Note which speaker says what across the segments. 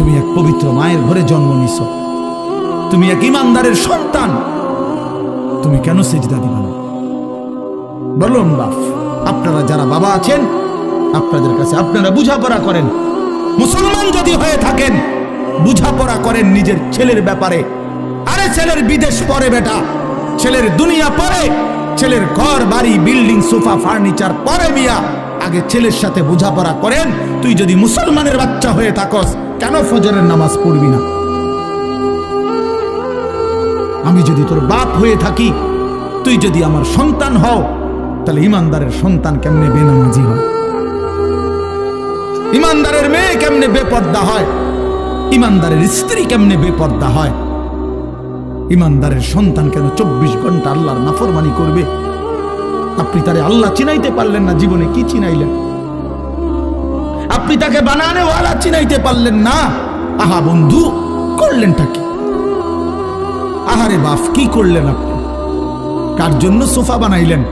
Speaker 1: তুমি এক পবিত্র মায়ের ঘরে জন্ম নিছ। তুমি এক ইমানদারের সন্তান। তুমি কেন সেজদা দিবা না? বলুন বাপ, আপনারা যারা বাবা আছেন, আপনাদের কাছে আপনারা বুঝাপড়া করেন। মুসলমান যদি হয়ে থাকেন, বুঝাপড়া করেন নিজের ছেলের ব্যাপারে। আরে ছেলের বিদেশ পরে বেটা, ছেলের দুনিয়া পরে ছেলের ঘর, বাড়ি, বিল্ডিং, সোফা, ফার্নিচার পরে মিয়া। আগে ছেলের সাথে বোঝাপড়া করেন, তুই যদি মুসলমানের বাচ্চা হয়ে থাকস কেন ফজরের নামাজ পড়বি না? আমি যদি তোর বাপ হয়ে থাকি, তুই যদি আমার সন্তান হও, তাহলে ইমানদারের সন্তান কেমনে বেনামাজি হয়? ইমানদারের মেয়ে কেমনে বেপর্দা হয়? ইমানদারের স্ত্রী কেমনে বেপর্দা হয়? ইমানদারের সন্তান কেন চব্বিশ ঘণ্টা আল্লাহর নাফরমানি করবে? আপনি তারে আল্লাহ চিনাইতে পারলেন না, জীবনে কি চিনাইলেন? আপনি তাকে বানানে ওয়ালা চিনাইতে পারলেন না। আহা বন্ধু, করলেনটা কি? আহারে বাপ, কি করলেন আপনি? কার জন্য সোফা বানাইলেন?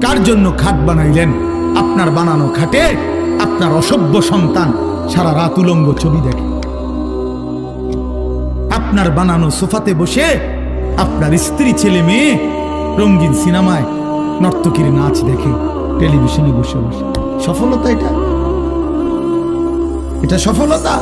Speaker 1: কার জন্য খাট বানাইলেন? আপনার বানানো খাটে আপনার অসভ্য সন্তান সারা রাত উলঙ্গ ছবি দেখে। আপনার বানানো সোফাতে বসে আপনার স্ত্রী, ছেলে, মেয়ে রঙিন সিনেমায় নর্তকীর নাচ দেখে টেলিভিশনে বসে বসে। সফলতা এটা? এটা সফলতা?